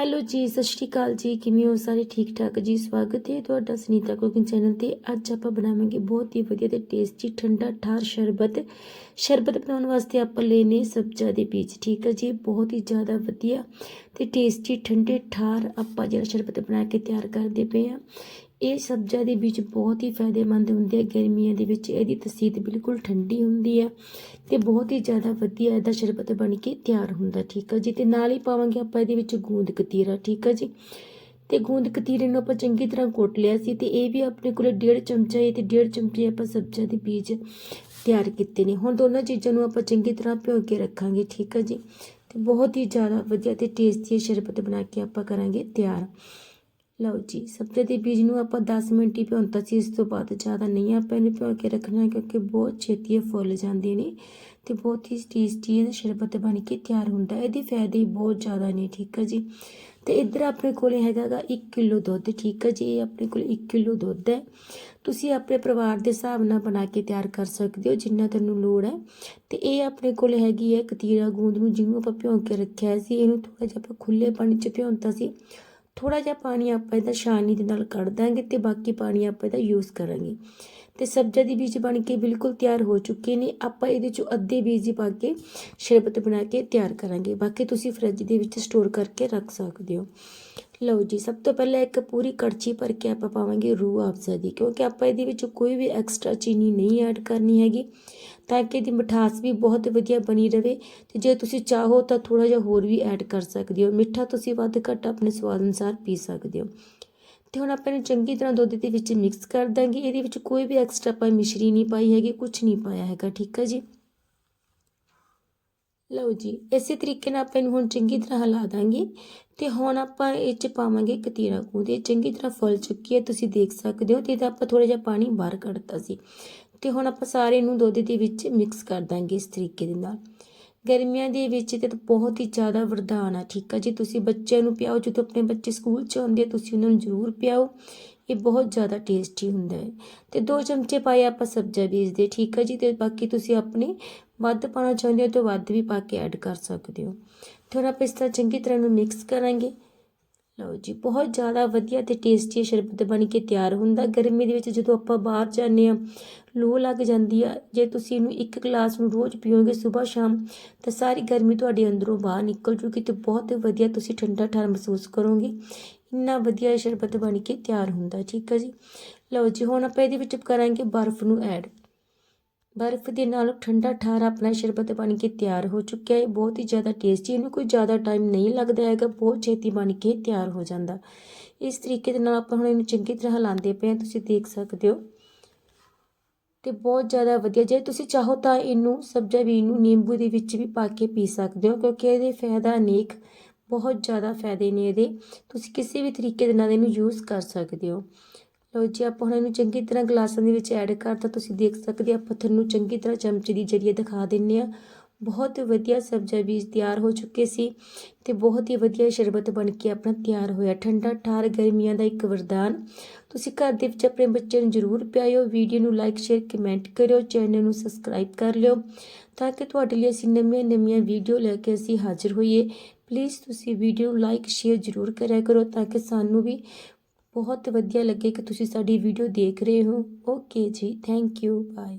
Hello ਜੀ, ਸਤਿ ਸ਼੍ਰੀ ਅਕਾਲ ਜੀ। ਕਿਵੇਂ ਹੋ? ਸਾਰੇ ਠੀਕ ਠਾਕ ਜੀ? ਸਵਾਗਤ ਹੈ ਤੁਹਾਡਾ ਸੁਨੀਤਾ ਕੁਕਿੰਗ ਚੈਨਲ ਤੇ। ਅੱਜ ਆਪਾਂ ਬਣਾਵਾਂਗੇ ਬਹੁਤ ਹੀ ਵਧੀਆ ਤੇ ਟੇਸਟੀ ਠੰਡਾ ਠਾਰ ਸ਼ਰਬਤ। ਸ਼ਰਬਤ ਬਣਾਉਣ ਵਾਸਤੇ ਆਪਾਂ ਲੈਨੇ ਸਬਜ਼ਾ ਦੇ ਬੀਜ, ਠੀਕ ਹੈ ਜੀ? ਬਹੁਤ ਹੀ ਜ਼ਿਆਦਾ ਵਧੀਆ ਤੇ ਟੇਸਟੀ ਠੰਡੇ ਠਾਰ ਆਪਾਂ ਜਿਹੜਾ ਸ਼ਰਬਤ ਬਣਾ ਕੇ ਤਿਆਰ ਕਰਦੇ ਪਏ ਆ ਇਹ ਸਬਜ਼ਾ ਦੇ ਵਿੱਚ ਬਹੁਤ ਹੀ ਫਾਇਦੇਮੰਦ ਹੁੰਦੇ ਆ, ਗਰਮੀਆਂ ਦੇ ਵਿੱਚ ਇਹਦੀ ਤਸੀਰ ਬਿਲਕੁਲ ਠੰਡੀ ਹੁੰਦੀ ਆ ਤੇ ਬਹੁਤ ਹੀ ਜ਼ਿਆਦਾ ਵਧੀਆ ਇਹਦਾ ਸ਼ਰਬਤ ਬਣ ਕੇ ਤਿਆਰ ਹੁੰਦਾ, ਠੀਕ ਆ ਜੀ? ਤੇ ਨਾਲ ਹੀ ਪਾਵਾਂਗੇ ਆਪਾਂ ਇਹਦੇ ਵਿੱਚ ਗੂੰਦ ਕਤੀਰਾ, ਠੀਕ ਆ ਜੀ? ਤੇ ਗੂੰਦ ਕਤੀਰੇ ਨੂੰ ਆਪਾਂ ਚੰਗੀ ਤਰ੍ਹਾਂ ਕੁੱਟ ਲਿਆ ਸੀ ਤੇ ਇਹ ਵੀ ਆਪਣੇ ਕੋਲ ਡੇਢ ਚਮਚਾ ਹੈ ਤੇ ਡੇਢ ਚਮਚੇ ਆਪਾਂ ਸਬਜ਼ੀਆਂ ਦੇ ਬੀਜ ਤਿਆਰ ਕੀਤੇ ਨੇ। ਹੁਣ ਦੋਨਾਂ ਚੀਜ਼ਾਂ ਨੂੰ ਆਪਾਂ ਚੰਗੀ ਤਰ੍ਹਾਂ ਭਿਓ ਕੇ ਰੱਖਾਂਗੇ, ਠੀਕ ਆ ਜੀ? ਤੇ ਬਹੁਤ ਹੀ ਜ਼ਿਆਦਾ ਵਧੀਆ ਤੇ ਟੇਸਟੀ ਸ਼ਰਬਤ ਬਣਾ ਕੇ ਆਪਾਂ ਕਰਾਂਗੇ ਤਿਆਰ। ਲਓ ਜੀ, ਸਬਜ਼ੇ ਦੇ ਬੀਜ ਨੂੰ ਆਪਾਂ 10 ਮਿੰਟ ਹੀ ਭਿਉਂਤਾ ਸੀ, ਇਸ ਤੋਂ ਬਾਅਦ ਜ਼ਿਆਦਾ ਨਹੀਂ, ਆਪਾਂ ਇਹਨੂੰ ਭਿਓ ਕੇ ਰੱਖਣਾ ਕਿਉਂਕਿ ਬਹੁਤ ਛੇਤੀ ਇਹ ਫੁੱਲ ਜਾਂਦੇ ਨੇ ਤੇ ਬਹੁਤ ਹੀ ਟੇਸਟੀ ਇਹ ਸ਼ਰਬਤ ਬਣ ਕੇ ਤਿਆਰ ਹੁੰਦਾ ਇਹਦੇ ਫਾਇਦੇ ਬਹੁਤ ਜ਼ਿਆਦਾ ਨੇ, ਠੀਕ ਹੈ ਜੀ। ਤੇ ਇੱਧਰ ਆਪਣੇ ਕੋਲ ਹੈਗਾਗਾ 1 ਕਿਲੋ ਦੁੱਧ, ਠੀਕ ਹੈ ਜੀ, ਇਹ ਆਪਣੇ ਕੋਲ 1 ਕਿਲੋ ਦੁੱਧ ਹੈ। ਤੁਸੀਂ ਆਪਣੇ ਪਰਿਵਾਰ ਦੇ ਹਿਸਾਬ ਨਾਲ ਬਣਾ ਕੇ ਤਿਆਰ ਕਰ ਸਕਦੇ ਹੋ, ਜਿੰਨਾ ਤੁਹਾਨੂੰ ਲੋੜ ਹੈ। ਤੇ ਇਹ ਆਪਣੇ ਕੋਲ ਹੈਗੀ ਹੈ ਕਤੀਰਾ ਗੂੰਦ ਨੂੰ, ਜਿਹਨੂੰ ਆਪਾਂ ਭਿਉਂ ਕੇ ਰੱਖਿਆ ਸੀ, ਇਹਨੂੰ ਥੋੜਾ ਜਿਹਾ ਆਪਾਂ ਖੁੱਲੇ ਪਾਣੀ 'ਚ ਭਿਉਂਤਾ ਸੀ। ਥੋੜਾ ਜਿਹਾ ਪਾਣੀ ਆਪਾਂ ਇਹਦਾ ਛਾਣੀ ਦੇ ਨਾਲ ਕੱਢ ਦਾਂਗੇ ਤੇ ਬਾਕੀ ਪਾਣੀ ਆਪਾਂ ਇਹਦਾ ਯੂਜ਼ ਕਰਾਂਗੇ। ਤੇ ਸਬਜ਼ੀ ਦੀ ਬੀਜ ਬਣ ਕੇ ਬਿਲਕੁਲ ਤਿਆਰ ਹੋ ਚੁੱਕੇ ਨੇ। ਆਪਾਂ ਇਹਦੇ ਚੋਂ ਅੱਧੇ ਬੀਜ ਹੀ ਪਾ ਕੇ ਸ਼ਰਬਤ ਬਣਾ ਕੇ ਤਿਆਰ ਕਰਾਂਗੇ। ਬਾਕੀ ਤੁਸੀਂ ਫਰਿੱਜ ਦੇ ਵਿੱਚ ਸਟੋਰ ਕਰਕੇ ਰੱਖ ਸਕਦੇ ਹੋ। ਲਓ ਜੀ, ਸਭ ਤੋਂ ਪਹਿਲਾਂ ਇੱਕ ਪੂਰੀ ਕੜਛੀ ਭਰ ਕੇ ਆਪਾਂ ਪਾਵਾਂਗੇ ਰੂਹ ਅਫਜ਼ਾ ਦੀ, ਕਿਉਂਕਿ ਆਪਾਂ ਇਹਦੇ ਵਿੱਚ ਕੋਈ ਵੀ ਐਕਸਟਰਾ ਚੀਨੀ ਨਹੀਂ ਐਡ ਕਰਨੀ ਹੈਗੀ, ਤਾਂ ਕਿ ਇਹਦੀ ਮਿਠਾਸ ਵੀ ਬਹੁਤ ਵਧੀਆ ਬਣੀ ਰਵੇ, ਤੇ ਜੇ ਤੁਸੀਂ ਚਾਹੋ ਤਾਂ ਥੋੜਾ ਜਿਹਾ ਹੋਰ ਵੀ ਐਡ ਕਰ ਸਕਦੇ ਹੋ। ਮਿੱਠਾ ਤੁਸੀਂ ਵੱਧ ਘੱਟ ਆਪਣੇ ਸਵਾਦ ਅਨੁਸਾਰ ਪੀ ਸਕਦੇ ਹੋ। ਤੇ ਹੁਣ ਆਪਾਂ ਇਹਨੂੰ ਚੰਗੀ ਤਰ੍ਹਾਂ ਦੁੱਧ ਦੇ ਵਿੱਚ ਮਿਕਸ ਕਰ ਦਾਂਗੇ, ਇਹਦੇ ਵਿੱਚ ਕੋਈ ਵੀ ਐਕਸਟਰਾ ਆਪਾਂ ਮਿਸ਼ਰੀ ਨਹੀਂ ਪਾਈ ਹੈਗੀ ਕੁਝ ਨਹੀਂ ਪਾਇਆ ਹੈਗਾ, ਠੀਕ ਹੈ ਜੀ? ਲਓ ਜੀ, ਇਸੇ ਤਰੀਕੇ ਨਾਲ ਆਪਾਂ ਇਹਨੂੰ ਹੁਣ ਚੰਗੀ ਤਰ੍ਹਾਂ ਹਿਲਾ ਦਾਂਗੇ ਤੇ ਹੁਣ ਆਪਾਂ ਇਹ ਚ ਪਾਵਾਂਗੇ ਕਤੀਰਾ ਗੂੰਦ ਇਹ ਚੰਗੀ ਤਰ੍ਹਾਂ ਫੁੱਲ ਚੁੱਕੀ ਹੈ, ਤੁਸੀਂ ਦੇਖ ਸਕਦੇ ਹੋ ਤੇ ਇਹਦਾ ਆਪਾਂ ਥੋੜਾ ਜਿਹਾ ਪਾਣੀ ਬਾਹਰ ਕੱਢਤਾ ਸੀ। ਤੇ ਹੁਣ ਆਪਾਂ ਸਾਰੇ ਨੂੰ ਦੁੱਧ ਦੇ ਵਿੱਚ ਮਿਕਸ ਕਰ ਦਾਂਗੇ ਇਸ ਤਰੀਕੇ ਦੇ ਨਾਲ। ਗਰਮੀਆਂ ਦੇ ਵਿੱਚ ਤੇ ਬਹੁਤ ਹੀ ਜ਼ਿਆਦਾ ਵਰਦਾਨ ਆ, ਠੀਕ ਆ ਜੀ? ਤੁਸੀਂ ਬੱਚਿਆਂ ਨੂੰ ਪਿਆਓ, ਜਦੋਂ ਆਪਣੇ ਬੱਚੇ ਸਕੂਲ 'ਚ ਆਉਂਦੇ ਤੁਸੀਂ ਉਹਨਾਂ ਨੂੰ ਜ਼ਰੂਰ ਪਿਆਓ। ਇਹ ਬਹੁਤ ਜ਼ਿਆਦਾ ਟੇਸਟੀ ਹੁੰਦਾ ਹੈ। ਤੇ ਦੋ ਚਮਚੇ ਪਾਏ ਆਪਾਂ ਸਬਜ਼ਾ ਬੀਜ ਦੇ, ਠੀਕ ਆ ਜੀ? ਤੇ ਬਾਕੀ ਤੁਸੀਂ ਆਪਣੇ ਵੱਧ ਪਾਣਾ ਚਾਹੁੰਦੇ ਹੋ ਤਾਂ ਵੱਧ ਵੀ ਪਾ ਕੇ ਐਡ ਕਰ ਸਕਦੇ ਹੋ। ਥੋੜਾ ਆਪਾਂ ਇਸ ਤਰ੍ਹਾਂ ਚੰਗੀ ਤਰ੍ਹਾਂ ਨੂੰ ਮਿਕਸ ਕਰਾਂਗੇ। ਲਓ ਜੀ, ਬਹੁਤ ਜ਼ਿਆਦਾ ਵਧੀਆ ਤੇ ਟੇਸਟੀ ਸ਼ਰਬਤ ਬਣ ਕੇ ਤਿਆਰ ਹੁੰਦਾ। ਗਰਮੀ ਦੇ ਵਿੱਚ ਜਦੋਂ ਆਪਾਂ ਬਾਹਰ ਜਾਂਦੇ ਆ ਲੂ ਲੱਗ ਜਾਂਦੀ ਆ। ਜੇ ਤੁਸੀਂ ਇਹਨੂੰ ਇੱਕ ਗਲਾਸ ਨੂੰ ਰੋਜ਼ ਪੀਓਗੇ ਸਵੇਰ ਸ਼ਾਮ, ਤਾਂ ਸਾਰੀ ਗਰਮੀ ਤੁਹਾਡੇ ਅੰਦਰੋਂ ਬਾਹਰ ਨਿਕਲ ਜੂਗੀ ਤੇ ਬਹੁਤ ਵਧੀਆ ਤੁਸੀਂ ਠੰਡਾ ਠਾਰ ਮਹਿਸੂਸ ਕਰੋਗੇ। ਇੰਨਾ ਵਧੀਆ ਸ਼ਰਬਤ ਬਣ ਕੇ ਤਿਆਰ ਹੁੰਦਾ, ਠੀਕ ਹੈ ਜੀ? ਲਓ ਜੀ, ਹੁਣ ਆਪਾਂ ਇਹਦੇ ਵਿੱਚ ਕਰਾਂਗੇ ਬਰਫ਼ ਨੂੰ ਐਡ ਬਰਫ਼ ਦੇ ਨਾਲ ਠੰਡਾ ਠਾਰ ਆਪਣਾ ਸ਼ਰਬਤ ਬਣ ਕੇ ਤਿਆਰ ਹੋ ਚੁੱਕਿਆ ਹੈ। ਬਹੁਤ ਹੀ ਜ਼ਿਆਦਾ ਟੇਸਟੀ ਇਹਨੂੰ ਕੋਈ ਜ਼ਿਆਦਾ ਟਾਈਮ ਨਹੀਂ ਲੱਗਦਾ ਹੈਗਾ। ਬਹੁਤ ਛੇਤੀ ਬਣ ਕੇ ਤਿਆਰ ਹੋ ਜਾਂਦਾ। ਇਸ ਤਰੀਕੇ ਦੇ ਨਾਲ ਆਪਾਂ ਹੁਣ ਇਹਨੂੰ ਚੰਗੀ ਤਰ੍ਹਾਂ ਹਿਲਾਉਂਦੇ ਪਏ ਹਾਂ। ਤੁਸੀਂ ਦੇਖ ਸਕਦੇ ਹੋ। ਤੇ ਬਹੁਤ ਜ਼ਿਆਦਾ ਵਧੀਆ। ਜੇ ਤੁਸੀਂ ਚਾਹੋ ਤਾਂ ਇਹਨੂੰ ਸਬਜ਼ਾ ਵੀ ਨੂੰ ਨਿੰਬੂ ਦੇ ਵਿੱਚ ਵੀ ਪਾ ਕੇ ਪੀ ਸਕਦੇ ਹੋ, ਕਿਉਂਕਿ ਇਹਦੇ ਫਾਇਦਾ ਅਨੇਕ, ਬਹੁਤ ਜ਼ਿਆਦਾ ਫਾਇਦੇ ਨੇ ਇਹਦੇ। ਤੁਸੀਂ ਕਿਸੇ ਵੀ ਤਰੀਕੇ ਦੇ ਨਾਲ ਇਹਨੂੰ ਯੂਜ਼ ਕਰ ਸਕਦੇ ਹੋ। ਲਓ ਜੀ, ਆਪਾਂ ਹੁਣ ਇਹਨੂੰ ਚੰਗੀ ਤਰ੍ਹਾਂ ਗਲਾਸਾਂ ਦੇ ਵਿੱਚ ਐਡ ਕਰਤਾ ਤੁਸੀਂ ਦੇਖ ਸਕਦੇ ਆ ਪੱਥਰ ਨੂੰ ਚੰਗੀ ਤਰ੍ਹਾਂ ਚਮਚੇ ਦੀ ਜਰੀਏ ਦਿਖਾ ਦਿੰਨੇ ਆ ਬਹੁਤ ਵਧੀਆ ਸਬਜ਼ਾ ਬੀਜ ਤਿਆਰ ਹੋ ਚੁੱਕੇ ਸੀ ਤੇ ਬਹੁਤ ਹੀ ਵਧੀਆ ਸ਼ਰਬਤ ਬਣ ਕੇ ਆਪਣਾ ਤਿਆਰ ਹੋਇਆ। ਠੰਡਾ ਠਾਰ ਗਰਮੀਆਂ ਦਾ ਇੱਕ ਵਰਦਾਨ। ਤੁਸੀਂ ਘਰ ਦੇ ਵਿੱਚ ਆਪਣੇ ਬੱਚੇ ਨੂੰ ਜ਼ਰੂਰ ਪਿਆਇਓ, ਵੀਡੀਓ ਨੂੰ ਲਾਈਕ ਸ਼ੇਅਰ ਕਮੈਂਟ ਕਰਿਓ ਚੈਨਲ ਨੂੰ ਸਬਸਕ੍ਰਾਈਬ ਕਰ ਲਿਓ ਤਾਂ ਕਿ ਤੁਹਾਡੇ ਲਈ ਅਸੀਂ ਨਵੀਆਂ ਨਵੀਆਂ ਵੀਡੀਓ ਲੈ ਕੇ ਅਸੀਂ ਹਾਜ਼ਰ ਹੋਈਏ। ਪਲੀਜ਼ ਤੁਸੀਂ ਵੀਡੀਓ ਨੂੰ ਲਾਈਕ ਸ਼ੇਅਰ ਜ਼ਰੂਰ ਕਰਿਆ ਕਰੋ ਤਾਂ ਕਿ ਸਾਨੂੰ ਵੀ ਬਹੁਤ ਵਧੀਆ ਲੱਗੇ ਕਿ ਤੁਸੀਂ ਸਾਡੀ ਵੀਡੀਓ ਦੇਖ ਰਹੇ ਹੋ। ਓਕੇ ਜੀ ਥੈਂਕ ਯੂ ਬਾਏ